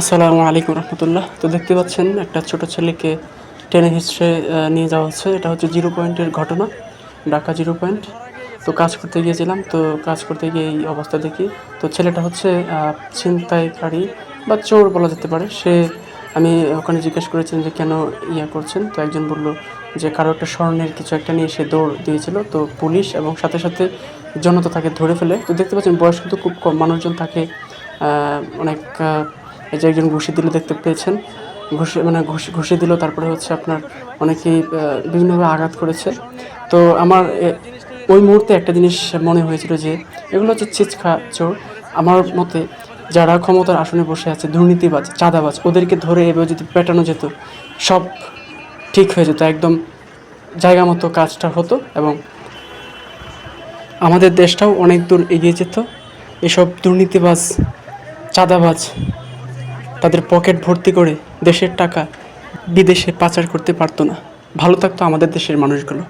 আসসালামু আলাইকুম রহমতুল্লাহ। তো দেখতে পাচ্ছেন একটা ছোট ছেলেকে টেনে হিস্ট্রে নিয়ে যাওয়া হচ্ছে। এটা হচ্ছে জিরো পয়েন্টের ঘটনা, ঢাকা জিরো পয়েন্ট। তো কাজ করতে গিয়েছিলাম, তো কাজ করতে গিয়ে এই অবস্থা দেখি। তো ছেলেটা হচ্ছে ছিনতাইকারী বা চোর বলা যেতে পারে। সে, আমি ওখানে জিজ্ঞেস করেছিলাম যে কেন ইয়া করছেন? তো একজন বলল যে কারও একটা স্বর্ণের কিছু একটা নিয়ে সে দৌড় দিয়েছিল। তো পুলিশ এবং সাথে সাথে জনতা তাকে ধরে ফেলে। তো দেখতে পাচ্ছেন বয়স কিন্তু খুব কম। মানুষজন তাকে অনেক এই যে একজন ঘুষি দিল দেখতে পেয়েছেন। ঘুষি মানে ঘুষি ঘুষি দিল, তারপরে হচ্ছে আপনার অনেকেই বিভিন্নভাবে আঘাত করেছে। তো আমার ওই মুহূর্তে একটা জিনিস মনে হয়েছিল যে, এগুলো হচ্ছে চিচখা চোর। আমার মতে যারা ক্ষমতার আসনে বসে আছে, দুর্নীতিবাজ, চাঁদাবাজ, ওদেরকে ধরে এভাবে যদি পেটানো যেত, সব ঠিক হয়ে যেত। একদম জায়গা মতো কাজটা হতো এবং আমাদের দেশটাও অনেক দূর এগিয়ে যেত। এসব দুর্নীতিবাজ, চাঁদাবাজ তাদের পকেট ভর্তি করে দেশের টাকা বিদেশে পাচার করতে পারতো না। ভালো থাকতো আমাদের দেশের মানুষগুলো।